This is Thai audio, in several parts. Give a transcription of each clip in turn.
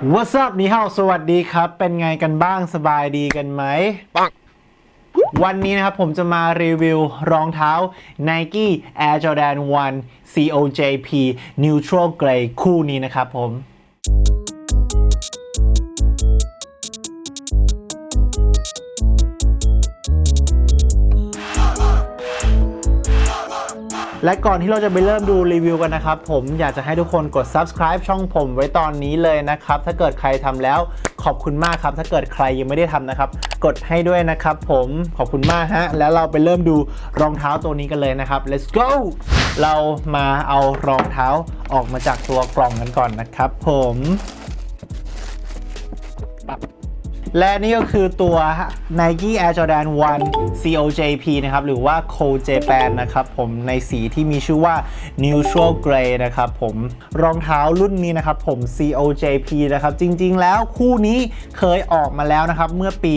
What's up นี่ฮาวสวัสดีครับ เป็นไงกันบ้างสบายดีกันไหม ปัง วันนี้นะครับผมจะมารีวิวรองเท้า Nike Air Jordan 1 COJP Neutral Gray คู่นี้นะครับผม และก่อนที่เราจะไปเริ่มดูรีวิวกันนะครับ ผมอยากจะให้ทุกคนกด subscribe ช่องผมไว้ตอนนี้เลยนะครับ ถ้าเกิดใครทำแล้วขอบคุณมากครับ ถ้าเกิดใครยังไม่ได้ทำนะครับ กดให้ด้วยนะครับ ผมขอบคุณมากฮะ แล้วเราไปเริ่มดูรองเท้าตัวนี้กันเลยนะครับ let's go เรามาเอารองเท้าออกมาจากตัวกล่องกันก่อนนะครับ ผม และนี่ก็คือตัว Nike Air Jordan 1 COJP นะครับ หรือว่า Co Japan นะครับผมในสีที่มีชื่อว่า Neutral Gray นะครับผมรองเท้ารุ่นนี้นะครับผม COJP นะครับ จริงๆ แล้วคู่นี้เคยออกมาแล้วนะครับเมื่อปี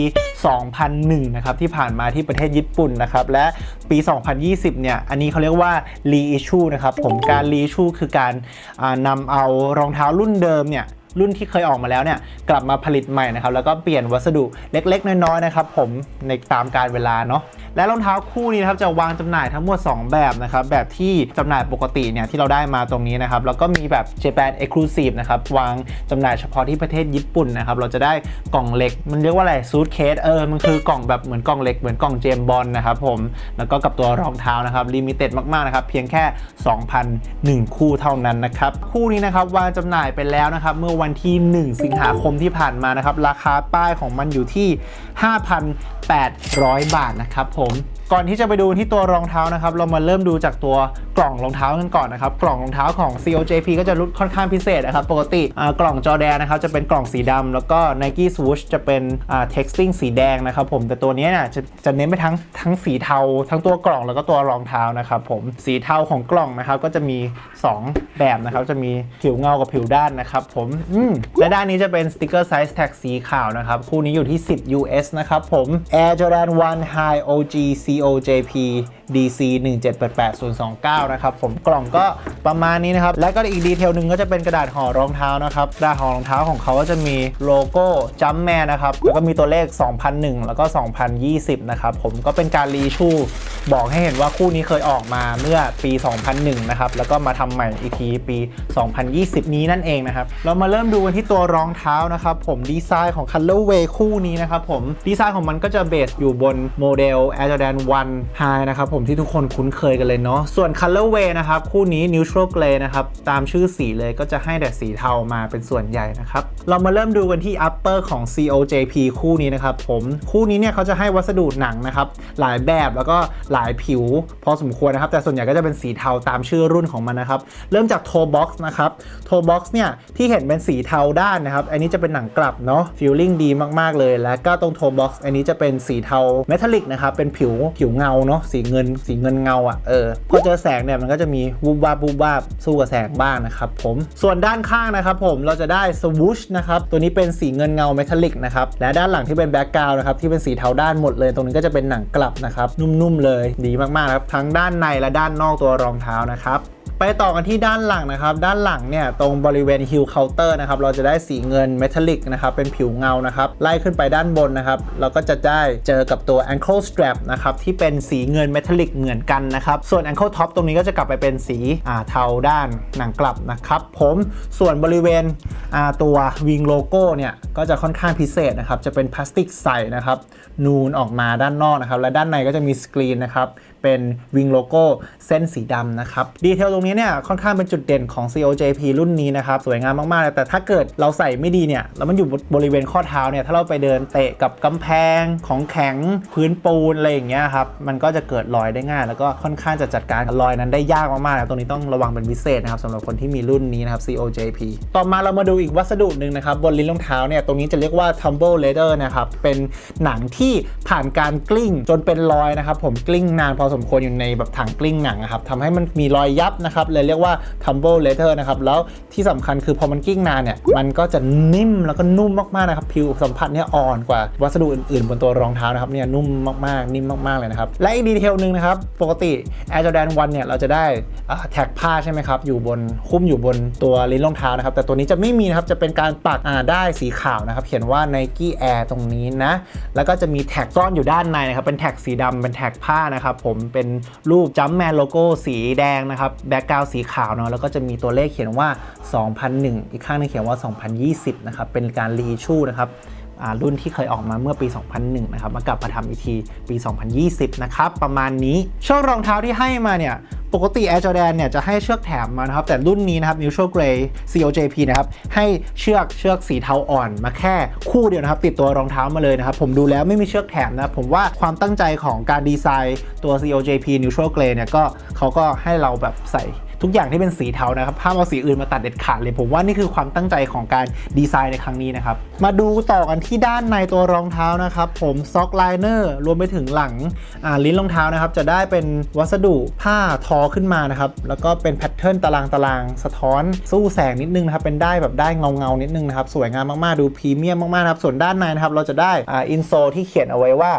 2001 นะครับ ที่ผ่านมาที่ประเทศญี่ปุ่นนะครับ และปี 2020 เนี่ย อันนี้เขาเรียกว่า reissue นะครับผมการ reissue คือการนำเอารองเท้ารุ่นเดิมเนี่ย รุ่นที่เคยออกมาแล้วเนี่ยกลับมาผลิตใหม่นะครับแล้วก็เปลี่ยนวัสดุเล็กๆ น้อยๆนะครับผมในตามการเวลาเนาะและรองเท้าคู่นี้นะครับจะวางจำหน่ายทั้งหมด 2 แบบนะครับแบบที่จำหน่ายปกติเนี่ยที่เราได้มาตรงนี้นะครับแล้วก็มีแบบ Japan Exclusive นะครับวางจำหน่ายเฉพาะที่ประเทศญี่ปุ่นนะครับเราจะได้กล่องเหล็ก มันเรียกว่าอะไรซูทเคสเออมันคือกล่องแบบเหมือนกล่องเหล็กเหมือนกล่องเจมบอลนะครับผมแล้วก็กับตัวรองเท้านะครับลิมิเต็ดมากๆนะครับเพียงแค่ 2,001 คู่เท่านั้นนะครับคู่นี้นะครับวางจำหน่ายไปแล้วนะครับเมื่อวันที่ 1 สิงหาคมที่ผ่านมานะครับ ราคาป้ายของมันอยู่ที่800 บาทนะครับผมก่อนที่จะไปดูที่ตัวรองเท้านะครับ เรามาเริ่มดูจากตัวกล่องรองเท้ากันก่อนนะครับ กล่องรองเท้าของ COJP ก็จะรุดค่อนข้างพิเศษนะครับ ปกติกล่องจอแดนนะครับ จะเป็นกล่องสีดำแล้วก็ Nike Swoosh จะเป็น texting สีแดงนะครับผม แต่ตัวนี้เนี่ยจะจะเน้นไปทั้งทั้งสีเทา ทั้งตัวกล่องแล้วก็ตัวรองเท้านะครับผม สีเทาของกล่องนะครับ ก็จะมี 2 แบบนะครับ จะมีผิวเงากับผิวด้านนะครับผมอืมและด้านนี้จะเป็นสติกเกอร์ไซส์แท็กสีขาวนะครับ คู่นี้อยู่ที่ 10 US นะครับผม Air Jordan 1 High OG COJP DC 1788029 นะครับผมกล่องก็ประมาณนี้นะครับ แล้วก็อีกดีเทลหนึ่งก็จะเป็นกระดาษห่อรองเท้านะครับกระดาษห่อรองเท้าของเขาก็จะมีโลโก้จัมแมนนะครับแล้วก็มีตัวเลข 2001 แล้วก็ 2020 นะครับผมก็เป็นการรีชูบอกให้เห็นว่าคู่นี้เคยออกมาเมื่อปี 2001 นะครับ แล้วก็มาทำใหม่อีกทีปี 2020 นี้นั่นเองนะครับ เรามาเริ่มดูกันที่ตัวรองเท้านะครับ ผมดีไซน์ของ Colorway คู่นี้นะครับผมดีไซน์ของมันก็จะเบสอยู่บนโมเดล Air Jordan 1 High นะครับผมที่ทุกคนคุ้นเคยกันเลยเนาะส่วน Colorway นะครับ คู่นี้ Neutral Gray นะครับ ตามชื่อสีเลยก็จะให้แต่สีเทามาเป็นส่วนใหญ่นะครับ เรามาเริ่มดูกันที่ upper ของ COJP คู่นี้นะครับผมคู่นี้เนี่ยเขาจะให้วัสดุหนังนะครับ หลายแบบแล้วก็หลายผิว พอสมควรนะครับ แต่ส่วนใหญ่ก็จะเป็นสีเทาตามชื่อรุ่นของมันนะครับ เริ่มจากโทบ็อกซ์นะครับโทบ็อกซ์เนี่ยที่เห็นเป็นสีเทาด้านนะครับ อันนี้จะเป็นหนังกลับเนาะฟีลลิ่งดีมาก ๆ เลย แล้วก็ตรงโทบ็อกซ์อันนี้จะเป็นสีเทาเมทัลลิกนะครับเป็นผิวผิวเงาเนาะสีเงินสีเงินเงาอะเออพอเจอแสงเนี่ยมันก็จะมีวูบวาบวูบวาบสู้กับแสงบ้างนะครับผมส่วนด้านข้างนะครับผมเราจะได้สวูชนะครับตัวนี้เป็นสีเงินเงาเมทัลลิกนะครับและด้านหลังที่เป็นแบ็กกราวน์นะครับที่เป็นสีเทาด้านหมดเลย ตรงนี้ก็จะเป็นหนังกลับนะครับนุ่มๆเลยดีมากๆครับทั้งด้านในและด้านนอกตัวรองเท้านะครับ ไปต่อกันที่ด้านหลังนะครับ ด้านหลังเนี่ยตรงบริเวณฮิลเคาน์เตอร์นะครับ เราจะได้สีเงินเมทัลลิกนะครับเป็นผิวเงานะครับ ไล่ขึ้นไปด้านบนนะครับ เราก็จะได้เจอกับตัว ankle strap นะครับที่เป็นสีเงินเมทัลลิกเหมือนกันนะครับ ส่วน ankle top ตรงนี้ก็จะกลับไปเป็นสีเทาด้านหนังกลับนะครับผมส่วนบริเวณตัววิงโลโก้เนี่ยก็จะค่อนข้างพิเศษนะครับจะเป็นพลาสติกใสนะครับนูนออกมาด้านนอกนะครับและด้านในก็จะมีสกรีนนะครับเป็นวิงโลโก้เส้นสีดำนะครับดีเทลตรงนี้เนี่ยค่อนข้างเป็นจุดเด่นของ COJP รุ่นนี้นะครับ สวยงามมากๆเลยแต่ถ้าเกิดเราใส่ไม่ดีเนี่ยแล้วมันอยู่บริเวณข้อเท้าเนี่ยถ้าเราไปเดินเตะกับกำแพงของแข็งพื้นปูนอะไรอย่างเงี้ยครับมันก็จะเกิดรอยได้ง่าย แล้วก็ค่อนข้างจะจัดการรอยนั้นได้ยากมากๆนะตรงนี้ต้องระวังเป็นพิเศษนะครับสำหรับคนที่มีรุ่นนี้นะครับ COJP ต่อมาเรามาดูอีกวัสดุหนึ่งนะครับบนลิ้นรองเท้าเนี่ยตรงนี้จะเรียกว่า tumble leather นะครับเป็นหนังที่ผ่านการกลิ้งจนเป็นรอยนะครับผมกลิ้งนานพอสมควรอยู่ในแบบถังกลิ้งหนังอะครับทำให้มันมีรอยยับนะครับเลยเรียกว่า tumble leather นะครับแล้วที่สำคัญคือพอมันกิ้งนานเนี่ยมันก็จะนิ่มแล้วก็นุ่มมากๆนะครับผิวสัมผัสเนี่ยอ่อนกว่าวัสดุอื่นๆ บนตัวรองเท้านะครับเนี่ยนุ่มมากๆ นิ่มมากๆเลยนะครับและอีกดีเทลหนึ่งนะครับปกติ Air Jordan 1เนี่ยเราจะได้แท็กผ้าใช่ไหมครับอยู่บนคุ้มอยู่บนตัวลิ้นรองเท้านะครับแต่ตัวนี้จะไม่มีนะครับจะเป็นการปักได้สีขาวนะครับเขียนว่า Nike Air ตรงนี้นะแล้วก็จะมีแท็กซ่อนอยู่ด้านในนะครับเป็นแท็กสีดำเป็นแท็กผ้านะครับผมเป็นรูปจัมแมนโลโก้สีแดงนะครับแบ็กกราวสีขาวเนาะแล้วก็จะมีตัวเลขเขียนว่า 2001 อีกข้างนึงเขียนว่า 2020 นะครับ เป็นการรีชูนะครับ รุ่นที่เคยออกมาเมื่อปี 2001 นะครับ มากลับมาทำอีกทีปี 2020 นะครับ ประมาณนี้ช่วงรองเท้าที่ให้มาเนี่ย ปกติ Air Jordan เนี่ยจะให้เชือกแถมมานะครับ แต่รุ่นนี้นะครับ Neutral Gray COJP นะครับ ให้เชือกเชือกสีเทาอ่อนมาแค่คู่เดียวนะครับ ติดตัวรองเท้ามาเลยนะครับ ผมดูแล้วไม่มีเชือกแถมนะผมว่าความตั้งใจของการดีไซน์ตัว COJP Neutral Gray เนี่ยก็เขาก็ให้เราแบบใส่ ทุกอย่างที่เป็นสีเทานะครับห้ามเอาสีอื่นมาตัดเด็ดขาดเลย ผมว่านี่คือความตั้งใจของการดีไซน์ในครั้งนี้นะครับ มาดูต่อกันที่ด้านในตัวรองเท้านะครับ ผมซ็อกไลเนอร์รวมไปถึงหลังลิ้นรองเท้านะครับ จะได้เป็นวัสดุผ้าทอขึ้นมานะครับ แล้วก็เป็นแพทเทิร์นตารางตารางสะท้อนสู้แสงนิดนึงนะครับ เป็นได้แบบได้เงาเงานิดนึงนะครับ สวยงามมากๆ ดูพรีเมียมมากๆนะครับ ส่วนด้านในนะครับ เราจะได้อินโซที่เขียนเอาไว้ว่า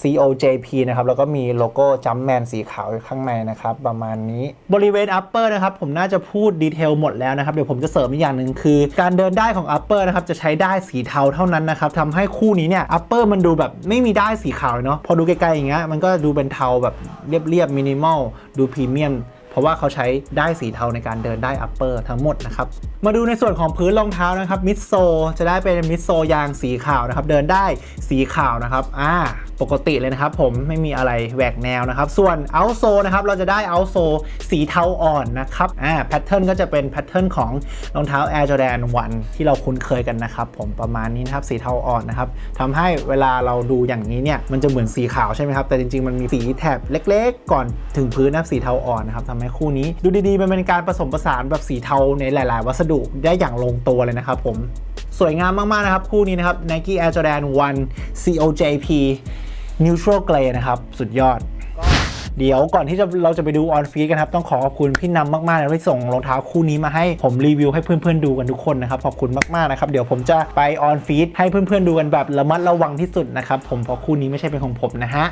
COJP นะครับแล้วก็มีโลโก้จัมแมนสีขาวข้างในนะครับ ประมาณนี้บริเวณ upper นะครับ ผมน่าจะพูดดีเทลหมดแล้วนะครับ เดี๋ยวผมจะเสริมอีกอย่างหนึ่งคือ การเดินได้ของ upper นะครับจะใช้ได้สีเทาเท่านั้นนะครับทำให้คู่นี้เนี่ย upper มันดูแบบไม่มีได้สีขาวเลยเนาะพอดูไกลๆอย่างเงี้ยมันก็ดูเป็นเทาแบบเรียบๆมินิมอลดูพรีเมียม เพราะว่าเขาใช้ได้สีเทาในการเดินได้ upper ทั้งหมดนะครับ มาดูในส่วนของพื้นรองเท้านะครับมิดโซจะได้เป็นมิดโซยางสีขาวนะครับเดินได้สีขาวนะครับอ่าปกติเลยนะครับผมไม่มีอะไรแหวกแนวนะครับ ส่วนเอาโซนะครับเราจะได้เอาโซสีเทาอ่อนนะครับอ่าแพทเทิร์นก็จะเป็นแพทเทิร์นของรองเท้า Air Jordan 1 ที่เราคุ้นเคยกันนะครับผมประมาณนี้นะครับสีเทาอ่อนนะครับทำให้เวลาเราดูอย่างนี้เนี่ยมันจะเหมือนสีขาวใช่ไหมครับแต่จริงๆมันมีสีแถบเล็ก ๆ ก่อนถึงพื้นนะสีเทาอ่อนนะครับทำให้คู่นี้ ดูดีๆมันเป็นการผสมผสานแบบสีเทาในหลาย ๆ วัสดุได้อย่างลงตัวเลยนะครับผมสวยงามมาก ๆ นะครับ คู่นี้นะครับ Nike Air Jordan 1 COJP Neutral Gray นะครับ สุดยอด เดี๋ยวก่อนที่จะเราจะไปดูออนฟีดกันครับ ต้องขอขอบคุณพี่นำมากๆเลยที่ส่งรองเท้าคู่นี้มาให้ผมรีวิวให้เพื่อนๆดูกันทุกคนนะครับ ขอบคุณมากๆนะครับ เดี๋ยวผมจะไปออนฟีดให้เพื่อนๆดูกันแบบระมัดระวังที่สุดนะครับผมเพราะคู่นี้ไม่ใช่เป็นของผมนะฮะ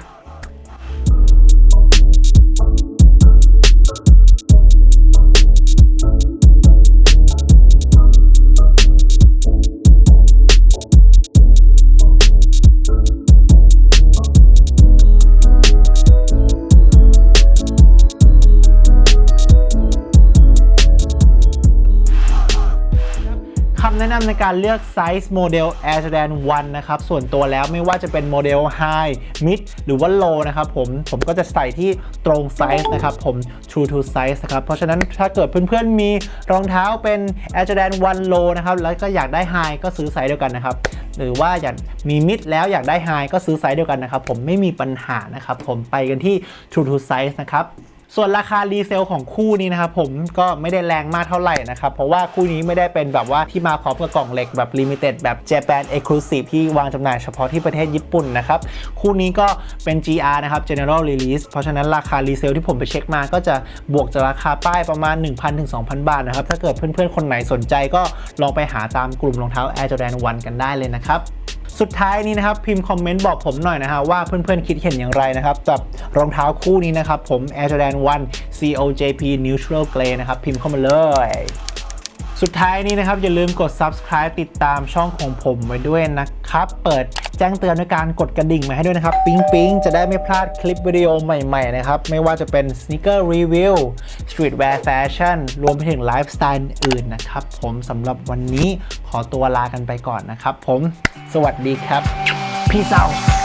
แนะนำในการเลือกไซส์โมเดล Air Jordan 1 นะครับ ส่วนตัวแล้วไม่ว่าจะเป็นโมเดล High Mid หรือว่า Low นะครับผม ผมก็จะใส่ที่ตรงไซส์นะครับผม True to Size นะครับ เพราะฉะนั้นถ้าเกิดเพื่อนๆมีรองเท้าเป็น Air Jordan 1 Low นะครับ แล้วก็อยากได้ High ก็ซื้อไซส์เดียวกันนะครับ หรือว่าอยากมี Mid แล้วอยากได้ High ก็ซื้อไซส์เดียวกันนะครับผมไม่มีปัญหานะครับผมไปกันที่ True to Size นะครับ ส่วนราคารีเซลของคู่นี้นะครับผมก็ไม่ได้แรงมากเท่าไหร่นะครับเพราะว่าคู่นี้ไม่ได้เป็นแบบว่าที่มาพร้อมกับกล่องเหล็กแบบลิมิเต็ดแบบ Japan Exclusive ที่วางจำหน่ายเฉพาะที่ประเทศญี่ปุ่นนะครับคู่นี้ก็เป็น GR นะครับ General Release เพราะฉะนั้นราคารีเซลที่ผมไปเช็คมาก็จะบวกจากราคาป้ายประมาณ 1,000ถึง2,000 บาทนะครับถ้าเกิดเพื่อนๆ คนไหนสนใจก็ลองไปหาตามกลุ่มรองเท้า Air Jordan 1กันได้เลยนะครับ สุดท้ายนี้นะครับพิมพ์คอมเมนต์บอกผมหน่อยนะฮะว่าเพื่อนๆคิดเห็นอย่างไรนะครับกับรองเท้าคู่นี้นะครับผม Air Jordan 1 COJP Neutral Gray นะครับพิมพ์เข้ามาเลย สุดท้ายนี้นะครับอย่าลืมกด subscribe ติดตามช่องของผมไว้ด้วยนะครับ เปิดแจ้งเตือนด้วยการกดกระดิ่งมาให้ด้วยนะครับ ปิ๊งปิ๊งจะได้ไม่พลาดคลิปวิดีโอใหม่ๆนะครับ ไม่ว่าจะเป็น sneaker review streetwear fashion รวมไปถึงไลฟ์สไตล์อื่นนะครับ ผมสำหรับวันนี้ขอตัวลากันไปก่อนนะครับ ผม สวัสดีครับ peace out